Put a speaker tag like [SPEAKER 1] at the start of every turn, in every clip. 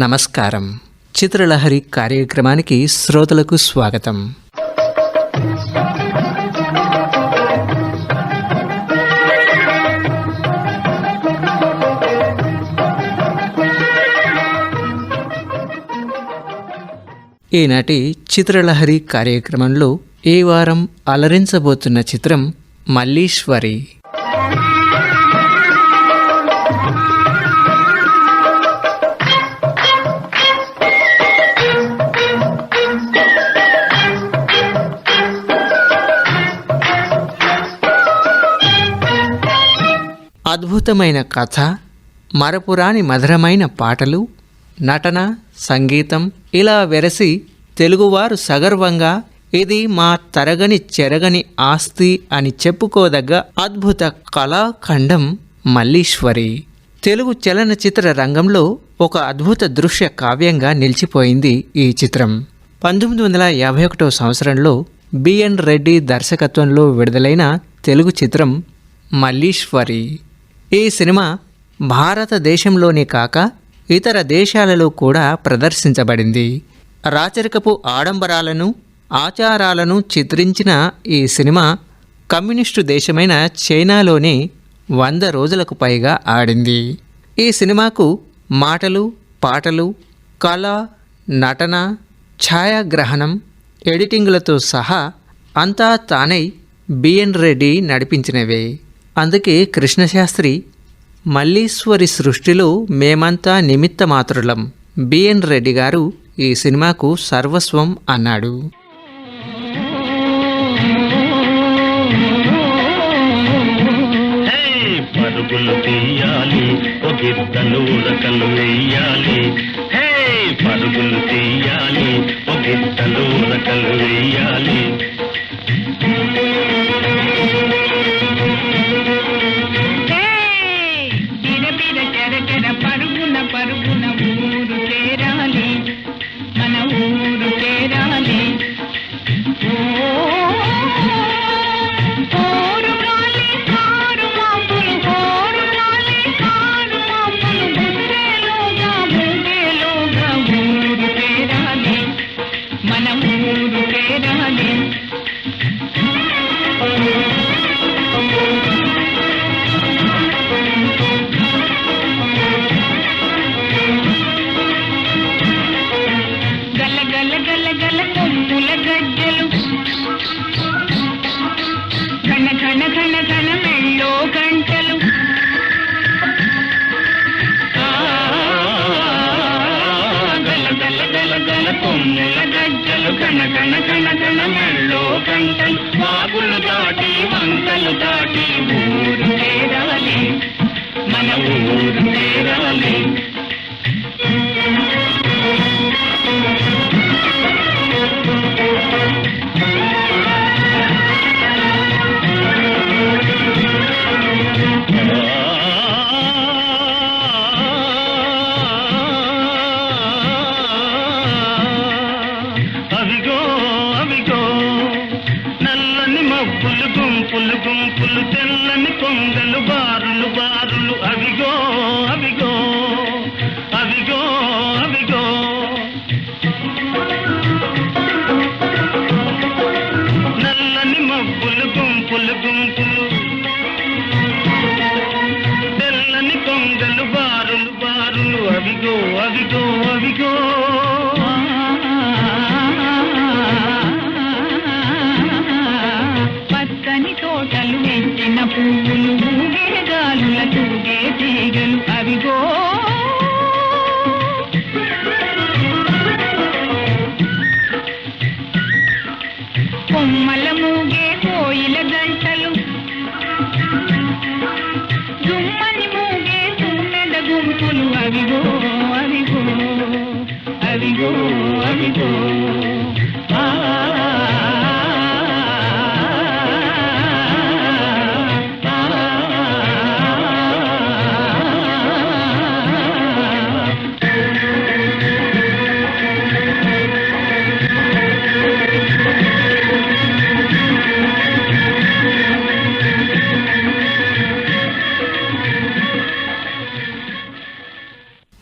[SPEAKER 1] నమస్కారం. చిత్రలహరి కార్యక్రమానికి శ్రోతలకు స్వాగతం. ఈనాటి చిత్రలహరి కార్యక్రమంలో ఈ వారం అలరించబోతున్న చిత్రం మల్లీశ్వరి. అద్భుతమైన కథ మరపురాని మధురమైన పాటలు నటన సంగీతం ఇలా వెరసి తెలుగువారు సగర్వంగా ఇది మా తరగని చెరగని ఆస్తి అని చెప్పుకోదగ్గ అద్భుత కళాఖండం మల్లీశ్వరి. తెలుగు చలనచిత్ర రంగంలో ఒక అద్భుత దృశ్య కావ్యంగా నిలిచిపోయింది ఈ చిత్రం. పంతొమ్మిది వందల యాభై ఒకటో సంవత్సరంలో బిఎన్ రెడ్డి దర్శకత్వంలో విడుదలైన తెలుగు చిత్రం మల్లీశ్వరి. ఈ సినిమా భారతదేశంలోనే కాక ఇతర దేశాలలో కూడా ప్రదర్శించబడింది. రాచరికపు ఆడంబరాలను ఆచారాలను చిత్రించిన ఈ సినిమా కమ్యూనిస్టు దేశమైన చైనాలోనే వంద రోజులకు పైగా ఆడింది. ఈ సినిమాకు మాటలు పాటలు కళ నటన ఛాయాగ్రహణం ఎడిటింగ్లతో సహా అంతా తానై బిఎన్ రెడ్డి నడిపించినవే. అందుకే కృష్ణశాస్త్రి మల్లీశ్వరి సృష్టిలో మేమంతా నిమిత్త మాత్రులం బిఎన్ రెడ్డి గారు ఈ సినిమాకు సర్వస్వం అన్నాడు.
[SPEAKER 2] పరుగులు తీయాలి ఒగిద్దలు రకలు వేయాలి. హే పరుగులు తీయాలి ఒగిద్దలు రకలు వేయాలి.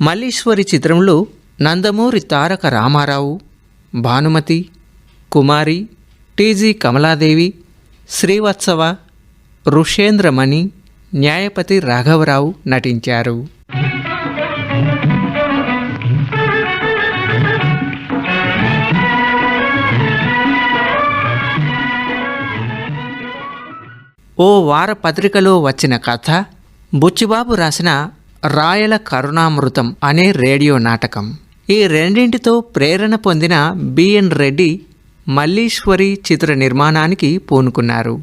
[SPEAKER 1] మల్లీశ్వరి చిత్రంలో నందమూరి తారక రామారావు భానుమతి కుమారి టీజీ కమలాదేవి శ్రీవత్సవ ఋషేంద్రమణి న్యాయపతి రాఘవరావు నటించారు. ఓ వారపత్రికలో వచ్చిన కథ బుచ్చిబాబు రాసిన రాయల కరుణామృతం అనే రేడియో నాటకం. ఈ రెండింటితో ప్రేరణ పొందిన బిఎన్ రెడ్డి మల్లీశ్వరి చిత్ర నిర్మాణానికి పూనుకున్నారు.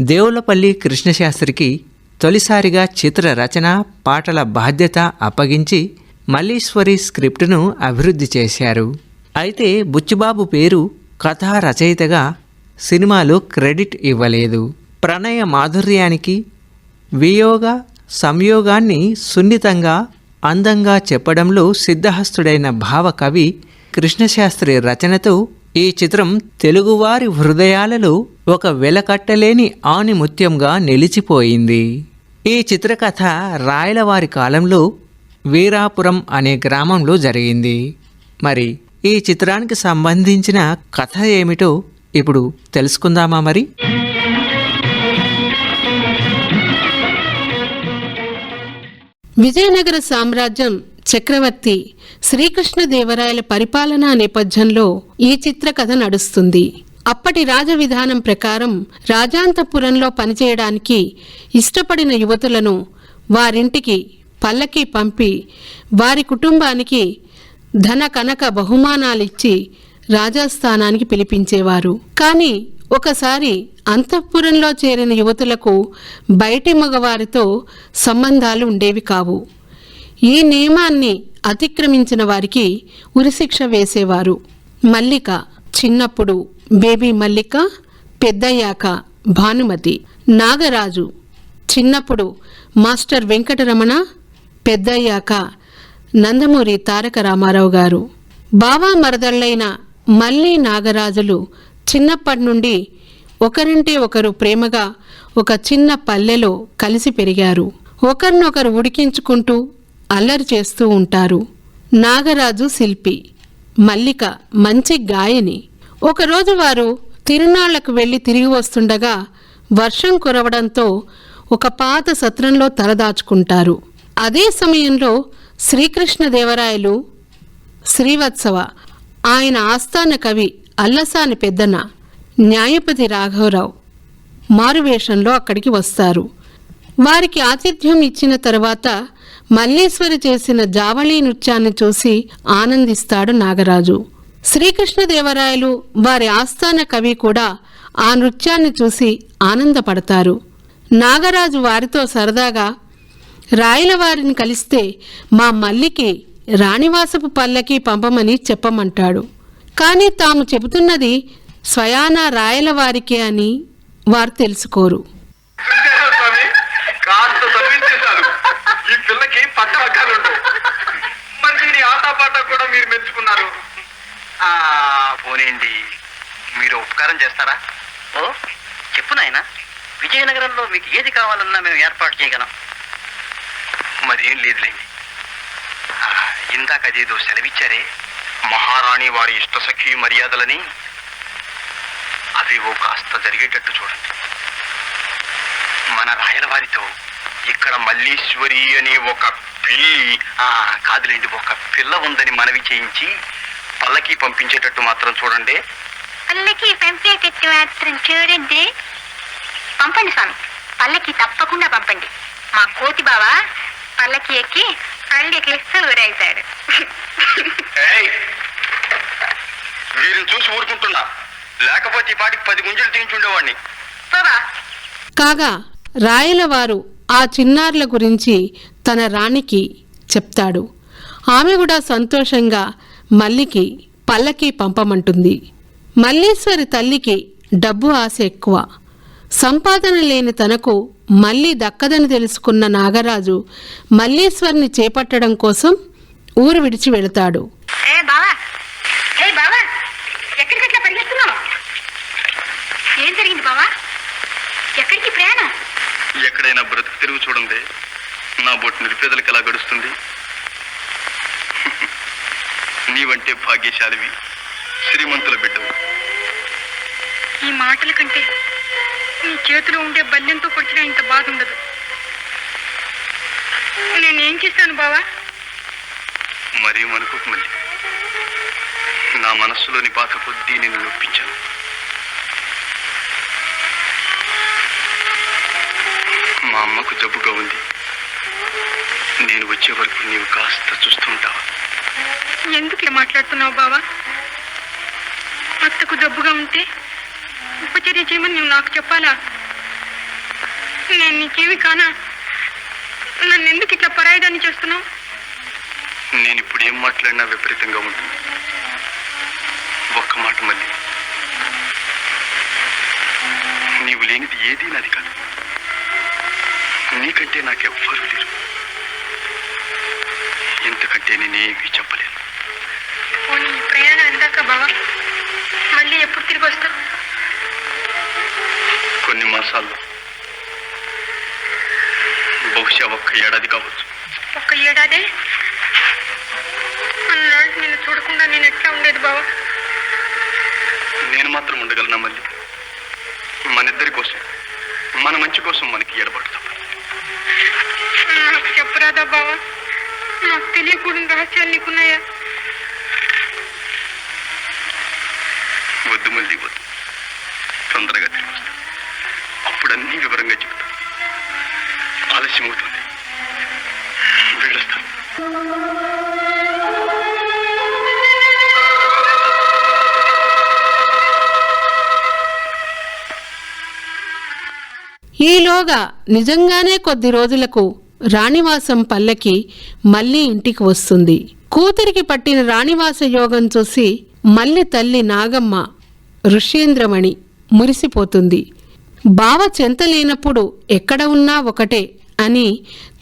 [SPEAKER 1] దేవులపల్లి కృష్ణశాస్త్రికి తొలిసారిగా చిత్ర రచన పాటల బాధ్యత అప్పగించి మల్లీశ్వరి స్క్రిప్టును అభివృద్ధి చేశారు. అయితే బుచ్చిబాబు పేరు కథా రచయితగా సినిమాలో క్రెడిట్ ఇవ్వలేదు. ప్రణయ మాధుర్యానికి వియోగ సంయోగాన్ని సున్నితంగా అందంగా చెప్పడంలో సిద్ధహస్తుడైన భావకవి కృష్ణశాస్త్రి రచనతో ఈ చిత్రం తెలుగువారి హృదయాలలో ఒక వెలకట్టలేని ఆణిముత్యంగా నిలిచిపోయింది. ఈ చిత్రకథ రాయలవారి కాలంలో వీరాపురం అనే గ్రామంలో జరిగింది. మరి ఈ చిత్రానికి సంబంధించిన కథ ఏమిటో ఇప్పుడు తెలుసుకుందామా మరి?
[SPEAKER 3] విజయనగర సామ్రాజ్యం చక్రవర్తి శ్రీకృష్ణదేవరాయల పరిపాలనా నేపథ్యంలో ఈ చిత్రకథ నడుస్తుంది. అప్పటి రాజ విధానం ప్రకారం రాజాంతపురంలో పనిచేయడానికి ఇష్టపడిన యువతులను వారింటికి పల్లకి పంపి వారి కుటుంబానికి ధన కనక బహుమానాలిచ్చి రాజాస్థానానికి పిలిపించేవారు. కానీ ఒకసారి అంతఃపురంలో చేరిన యువతులకు బయటి మగవారితో సంబంధాలు ఉండేవి కావు. ఈ నియమాన్ని అతిక్రమించిన వారికి ఉరిశిక్ష వేసేవారు. మల్లిక చిన్నప్పుడు బేబీ మల్లిక పెద్దయ్యాక భానుమతి నాగరాజు చిన్నప్పుడు మాస్టర్ వెంకటరమణ పెద్దయ్యాక నందమూరి తారక రామారావు గారు. బావా మరదళ్ళైన మల్లి నాగరాజులు చిన్నప్పటి నుండి ఒకరింటే ఒకరు ప్రేమగా ఒక చిన్న పల్లెలో కలిసి పెరిగారు. ఒకరినొకరు ఉడికించుకుంటూ అల్లరి చేస్తూ ఉంటారు. నాగరాజు శిల్పి మల్లిక మంచి గాయని. ఒకరోజు వారు తిరునాళ్ళకు వెళ్ళి తిరిగి వస్తుండగా వర్షం కురవడంతో ఒక పాత సత్రంలో తలదాచుకుంటారు. అదే సమయంలో శ్రీకృష్ణదేవరాయలు శ్రీవత్సవ ఆయన ఆస్థాన కవి అల్లసాని పెద్దన న్యాయపతి రాఘవరావు మారువేషంలో అక్కడికి వస్తారు. వారికి ఆతిథ్యం ఇచ్చిన తర్వాత మల్లేశ్వరి చేసిన జావళీ నృత్యాన్ని చూసి ఆనందిస్తాడు నాగరాజు. శ్రీకృష్ణదేవరాయలు వారి ఆస్థాన కవి కూడా ఆ నృత్యాన్ని చూసి ఆనందపడతారు. నాగరాజు వారితో సరదాగా రాయలవారిని కలిస్తే మా మల్లికి రాణివాసపు పల్లకి పంపమని చెప్పమంటాడు. కానీ తాము చెబుతున్నది స్వయానా రాయల వారికే అని వారు తెలుసుకోరు.
[SPEAKER 4] ఈ పిల్లకి పట్ట పక్కలు ఉండవు. మరి దీని ఆటపాట కూడా మీరు మెచ్చుకున్నారు. ఆ పోనీండి మీరు ఉపకారం చేస్తారా?
[SPEAKER 5] ఓ చెప్పు నాయన. విజయనగరంలో మీకు ఏది కావాలన్నా మేము ఏర్పాటు చేయగలం.
[SPEAKER 4] మరేం లేదులేండి. ఆ, ఇందాక అదేదో సెలవిచ్చారే. మహారాణి వారి ఇష్టసఖి మర్యాదలని అవి ఓ కాస్త జరిగేటట్టు చూడండి. మన రాయల వారితో ఇక్కడ మల్లీశ్వరి అనే ఒక పిల్లి కాదులేండి ఒక పిల్ల ఉందని మనవి చేయించి పల్లకి పంపించేటట్టు మాత్రం చూడండి.
[SPEAKER 6] పల్లకి పంపేటట్టు మాత్రం చూడండి. పంపండి స్వామి పల్లకి తప్పకుండా పంపండి. మా కోతి బావ పల్లకి ఎక్కి ఊరేశాడు
[SPEAKER 4] ఏయ్! వీరిని చూసి ఊరుకుంటున్నా. లేకపోతే ఈ పాటికి పది గుంజలు తీయించుండేవాడిని
[SPEAKER 3] కాగా రాయలవారు ఆ చిన్నారుల గురించి తన రాణికి చెప్తాడు. ఆమె కూడా సంతోషంగా మల్లికి పల్లకి పంపమంటుంది. మల్లీశ్వరి తల్లికి డబ్బు ఆశ ఎక్కువ. సంపాదన లేని తనకు మళ్ళీ దక్కదని తెలుసుకున్న నాగరాజు మల్లీశ్వరిని చేపట్టడం కోసం ఊరు విడిచి వెళతాడు.
[SPEAKER 7] ఏ బావా! ఏ బావా! ఎక్కడికి అట్లా పరిగెత్తున్నావు? ఏం జరిగింది బావా? ఎక్కడికి ప్రయాణం?
[SPEAKER 8] ఎక్కడైనా బ్రతుకు తిరుగు చూడండి. నా బొట్టు నిరుపేదలకు ఎలా గడుస్తుంది? నీవంటే భాగ్యశాలివి శ్రీమంతుల బిడ్డవు.
[SPEAKER 7] ఈ మాటల కంటే నీ చేతిలో ఉండే బల్యంతో పొడిచినా ఇంత బాధ ఉండదు నేనేం చేశాను బావా?
[SPEAKER 8] మరీ మనకు మళ్ళీ నా మనస్సులోని బాధ కొద్దీ నిన్ను నొప్పించాను. మా అమ్మకు జబ్బుగా ఉంది. నేను వచ్చే వరకు నీవు కాస్త చూస్తుంటావా
[SPEAKER 7] ఎందుకు ఇలా మాట్లాడుతున్నావు బావా? అత్తకు జబ్బుగా ఉంటే ఉపచర్య చేయమని నువ్వు నాకు చెప్పాలా? నేను నీకేమి కానా? నన్ను ఎందుకు ఇట్లా పరాయిదాన్ని చేస్తున్నావు?
[SPEAKER 8] నేను ఇప్పుడు ఏం మాట్లాడినా విపరీతంగా ఉంటుంది. ఒక్క మాట మళ్ళీ. నీవు లేనిది ఏదీ నాది కాదు. నీకంటే నాకెవ్వరూ లేరు. ఇంతకంటే నేనేమీ చెప్పలేను.
[SPEAKER 7] ప్రయాణం ఎందాక బావా? మళ్ళీ ఎప్పుడు తిరిగి వస్తావు?
[SPEAKER 8] కొన్ని మాసాల్లో. బహుశా ఒక్క ఏడాది కావచ్చు.
[SPEAKER 7] ఒక్క ఏడాదే? అన్నాడు నిన్ను చూడకుండా నేను ఎట్లా ఉండేది బావా?
[SPEAKER 8] నేను మాత్రం ఉండగలనా మళ్ళీ? మన ఇద్దరి కోసం మన మంచి కోసం మనకి ఎడబాటు
[SPEAKER 7] నాకు చెప్పరాదా బావా? నాకు తెలియకూడని రహస్యాలు నీకున్నాయా?
[SPEAKER 3] ఈలోగా నిజంగానే కొద్ది రోజులకు రాణివాసం పల్లకి మళ్ళీ ఇంటికి వస్తుంది. కూతురికి పట్టిన రాణివాస యోగం చూసి మల్లి తల్లి నాగమ్మ ఋషేంద్రమణి మురిసిపోతుంది. బావ చెంత లేనప్పుడు ఎక్కడ ఉన్నా ఒకటే అని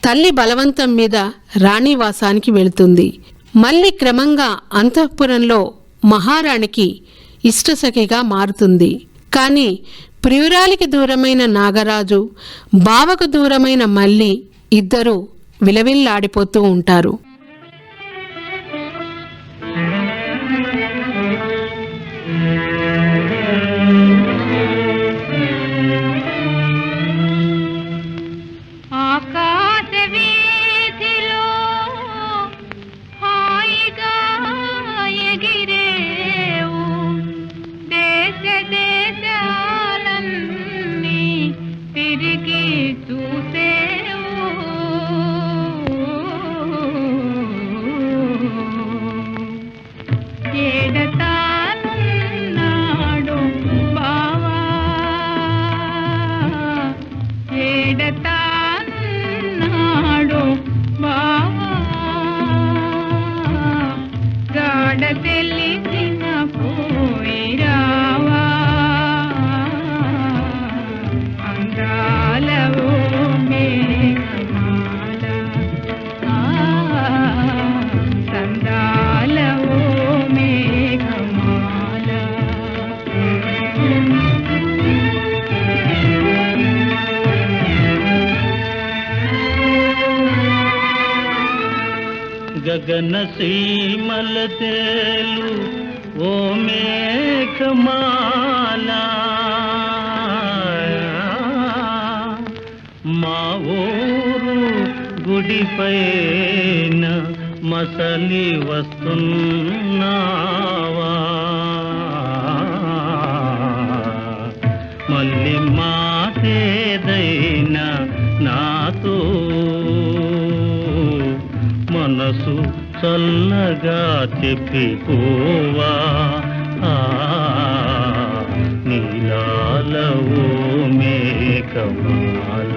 [SPEAKER 3] తల్లి బలవంతం మీద రాణివాసానికి వెళుతుంది. మళ్ళీ క్రమంగా అంతఃపురంలో మహారాణికి ఇష్టసఖిగా మారుతుంది. కానీ ప్రియురాలికి దూరమైన నాగరాజు బావకు దూరమైన మల్లి ఇద్దరూ విలవిల్లాడిపోతూ ఉంటారు.
[SPEAKER 9] గగన తేలు ఓ మేఘమాలా మా ఊరు గుడిపైన మసలి వస్తున్నా చల్లగా చెప్పిపోవా? ఆ, నీలాలవో మేఘమాల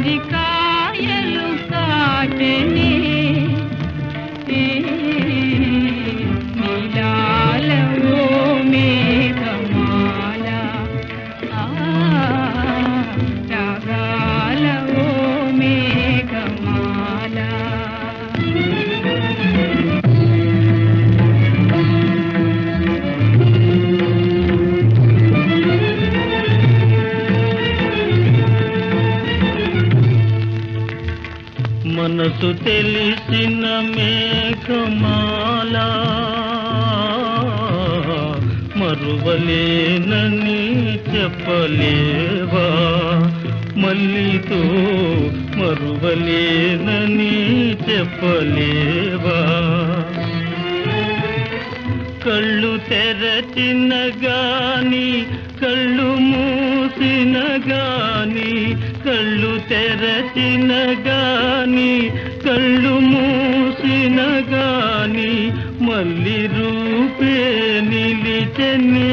[SPEAKER 9] हरि का మల్లితో మరువలేనని చెప్పలేవా? కళ్ళు తెరచిన గాని కళ్ళు మూసిన గాని కళ్ళు తెరచిన గాని కళ్ళు మూసిన గాని మళ్ళీ రూపే నిలిచనే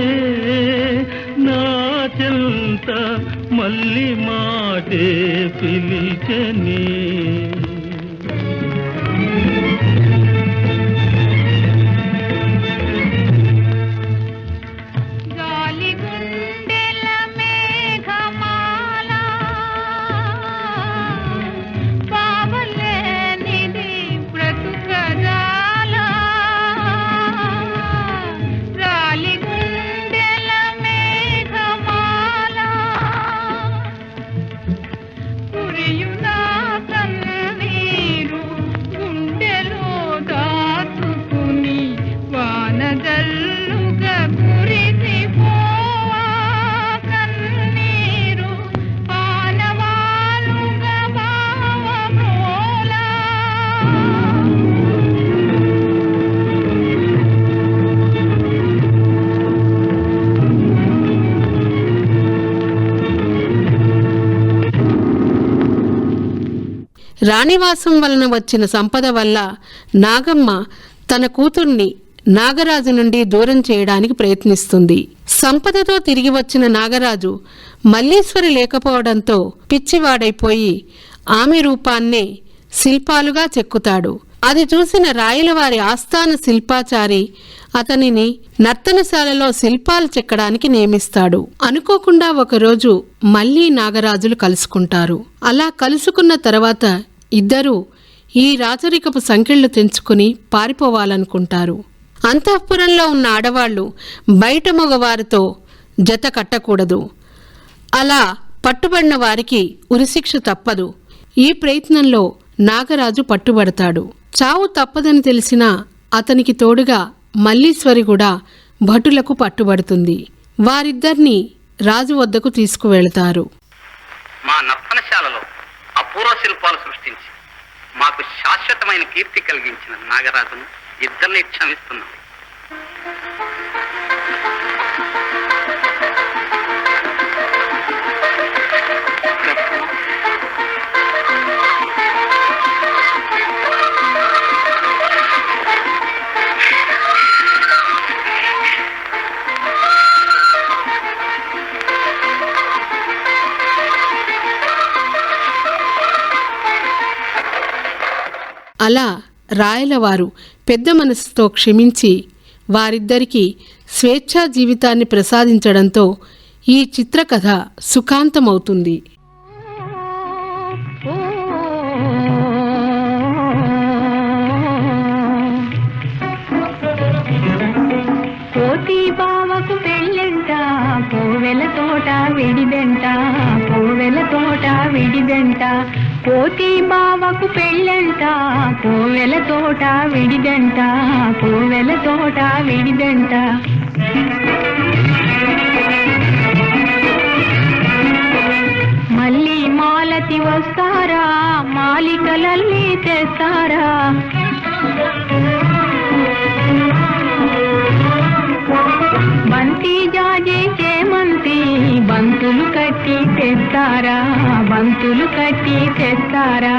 [SPEAKER 9] పిలిచనే
[SPEAKER 2] గాలి
[SPEAKER 3] రాణివాసం వలన వచ్చిన సంపద వల్ల నాగమ్మ తన కూతుర్ని నాగరాజు నుండి దూరం చేయడానికి ప్రయత్నిస్తుంది. సంపదతో తిరిగి వచ్చిన నాగరాజు మల్లీశ్వరి లేకపోవడంతో పిచ్చివాడైపోయి ఆమె రూపాన్నే శిల్పాలుగా చెక్కుతాడు. అది చూసిన రాయలవారి ఆస్థాన శిల్పాచారి అతనిని నర్తనశాలలో శిల్పాలు చెక్కడానికి నియమిస్తాడు. అనుకోకుండా ఒకరోజు మళ్ళీ నాగరాజులు కలుసుకుంటారు. అలా కలుసుకున్న తర్వాత ఇద్దరూ ఈ రాచరికపు సంకెళ్ళు తెంచుకుని పారిపోవాలనుకుంటారు. అంతఃపురంలో ఉన్న ఆడవాళ్ళు బయట మగవారితో జత కట్టకూడదు. అలా పట్టుబడిన వారికి ఉరిశిక్ష తప్పదు. ఈ ప్రయత్నంలో నాగరాజు పట్టుబడతాడు. చావు తప్పదని తెలిసినా అతనికి తోడుగా మల్లీశ్వరి కూడా భటులకు పట్టుబడుతుంది. వారిద్దరినీ రాజు వద్దకు తీసుకువెళతారు.
[SPEAKER 5] మా నర్తనశాలలో పూర్వశిల్పాలు సృష్టించి మాకు శాశ్వతమైన కీర్తి కలిగించిన నాగరాజును ఇద్దరిని క్షమిస్తున్నాం.
[SPEAKER 3] రాయలవారు పెద్ద మనసుతో క్షమించి వారిద్దరికీ స్వేచ్ఛా జీవితాన్ని ప్రసాదించడంతో ఈ చిత్రకథ సుఖాంతమవుతుంది.
[SPEAKER 2] బావకు పెళ్ళంట పూవెల తోట విడిదంట పూవెల తోట విడిదంట. పోతి బావకు పెళ్ళి తోట విడిదంట పూవెల తోట విడిదంట. మళ్ళీ మాలతి వస్తారా మాలికలల్లి తెస్తారా? బంతి బంతులు కట్టి తెస్తారా బంతులు కట్టి తెస్తారా?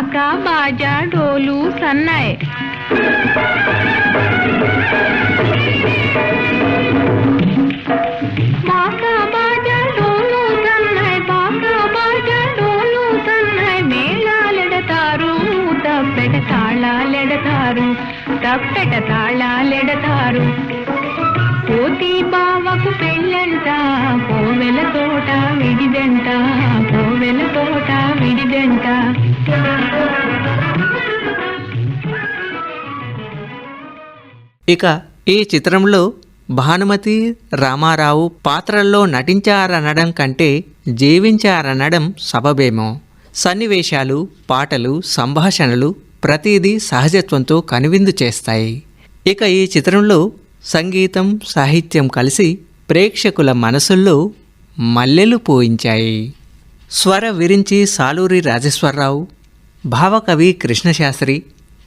[SPEAKER 2] బాకా బాజా డోలు సన్నాయి. బాకా బాజా డోలు సన్నాయి. బాకా బాజా డోలు సన్నాయి. మేళాలెడతారు తప్పెట తాళాలెడతారు తప్పెట తాళాలెడతారు కోతి బావకు పెళ్ళంట పోవెల తోట విడిదంట పోవెల తోట విడిదంట.
[SPEAKER 1] ఇక ఈ చిత్రంలో భానుమతి రామారావు పాత్రల్లో నటించారనడం కంటే జీవించారనడం సబబేమో. సన్నివేశాలు పాటలు సంభాషణలు ప్రతిదీ సహజత్వంతో కనువిందు చేస్తాయి. ఇక ఈ చిత్రంలో సంగీతం సాహిత్యం కలిసి ప్రేక్షకుల మనసుల్లో మల్లెలు పోయించాయి. స్వర విరించి సాలూరి రాజేశ్వరరావు భావకవి కృష్ణశాస్త్రి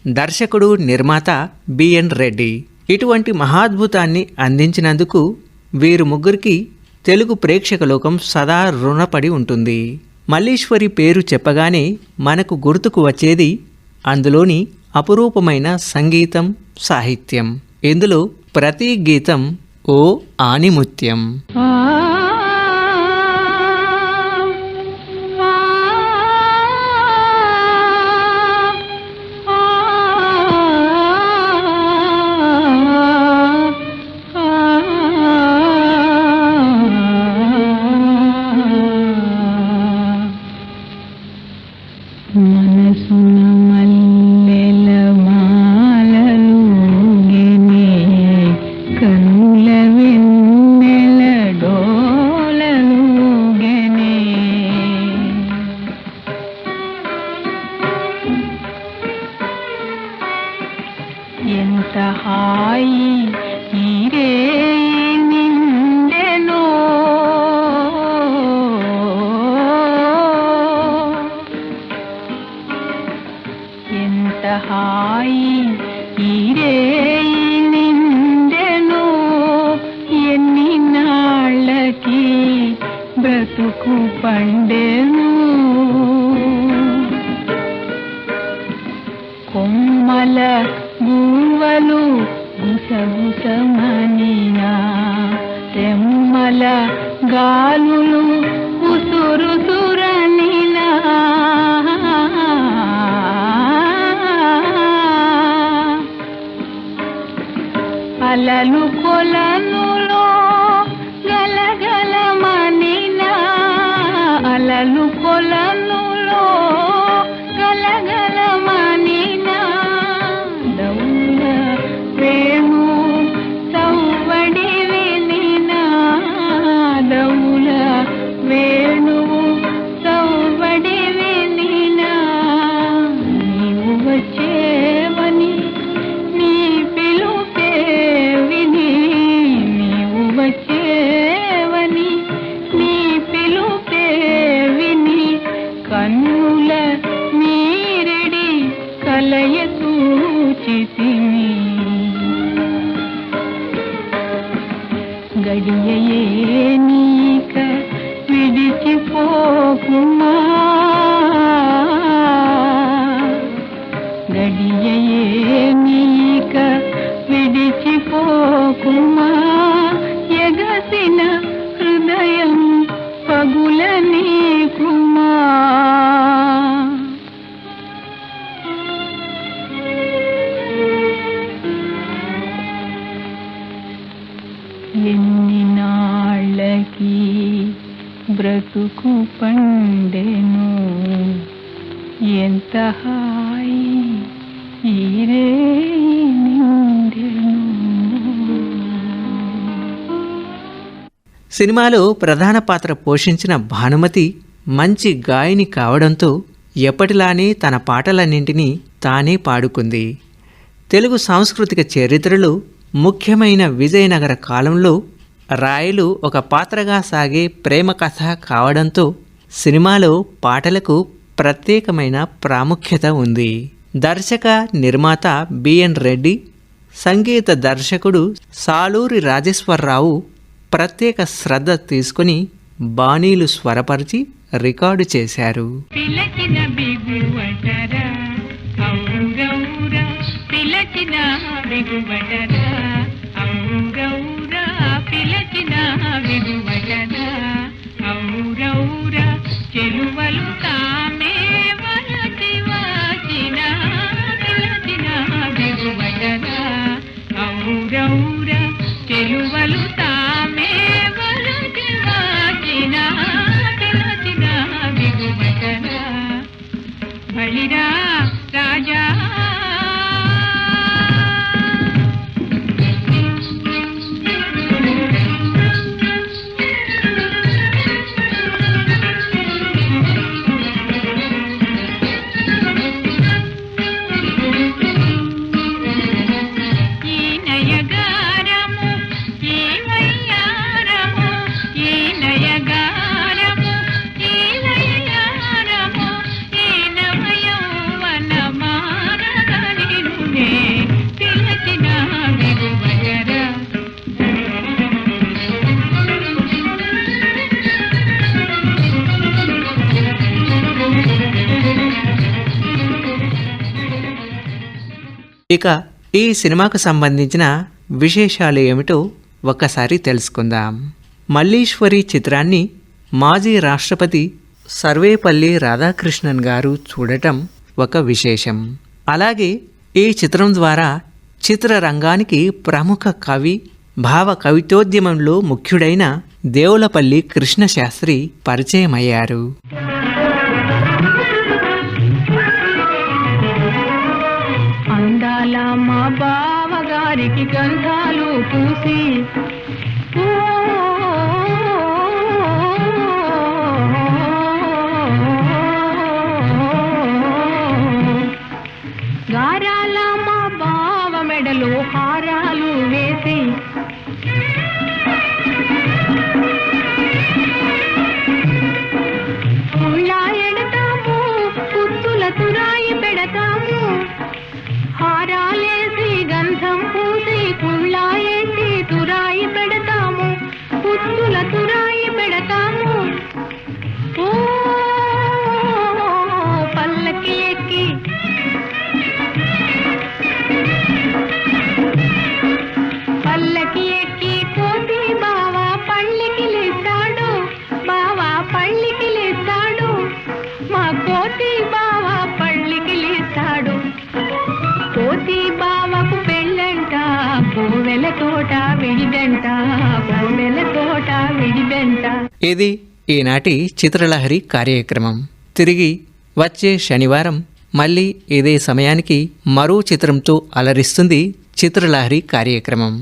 [SPEAKER 1] దర్శకుడు నిర్మాత బిఎన్ రెడ్డి ఇటువంటి మహాద్భుతాన్ని అందించినందుకు వీరు ముగ్గురికి తెలుగు ప్రేక్షక లోకం సదా రుణపడి ఉంటుంది. మల్లీశ్వరి పేరు చెప్పగానే మనకు గుర్తుకు వచ్చేది అందులోని అపురూపమైన సంగీతం సాహిత్యం. ఇందులో ప్రతి గీతం ఓ ఆణిముత్యం
[SPEAKER 2] la la
[SPEAKER 1] సినిమాలో ప్రధాన పాత్ర పోషించిన భానుమతి మంచి గాయని కావడంతో ఎప్పటిలానే తన పాటలన్నింటినీ తానే పాడుకుంది. తెలుగు సాంస్కృతిక చరిత్రలో ముఖ్యమైన విజయనగర కాలంలో రాయలు ఒక పాత్రగా సాగే ప్రేమ కథ కావడంతో సినిమాలో పాటలకు ప్రత్యేకమైన ప్రాముఖ్యత ఉంది. దర్శక నిర్మాత బిఎన్ రెడ్డి సంగీత దర్శకుడు సాలూరి రాజేశ్వరరావు ప్రత్యేక శ్రద్ధ తీసుకుని బాణీలు స్వరపరిచి రికార్డు చేశారు.
[SPEAKER 2] చెలువలు తా ఈ
[SPEAKER 1] సినిమాకు సంబంధించిన విశేషాలు ఏమిటో ఒక్కసారి తెలుసుకుందాం. మల్లీశ్వరి చిత్రాన్ని మాజీ రాష్ట్రపతి సర్వేపల్లి రాధాకృష్ణన్ గారు చూడటం ఒక విశేషం. అలాగే ఈ చిత్రం ద్వారా చిత్రరంగానికి ప్రముఖ కవి భావ కవితోద్యమంలో ముఖ్యుడైన దేవులపల్లి కృష్ణశాస్త్రి పరిచయమయ్యారు.
[SPEAKER 2] की ग्रंथालु पूसी
[SPEAKER 1] ఇది ఈనాటి చిత్రలహరి కార్యక్రమం. తిరిగి వచ్చే శనివారం మళ్ళీ ఇదే సమయానికి మరో చిత్రంతో అలరిస్తుంది చిత్రలహరి కార్యక్రమం.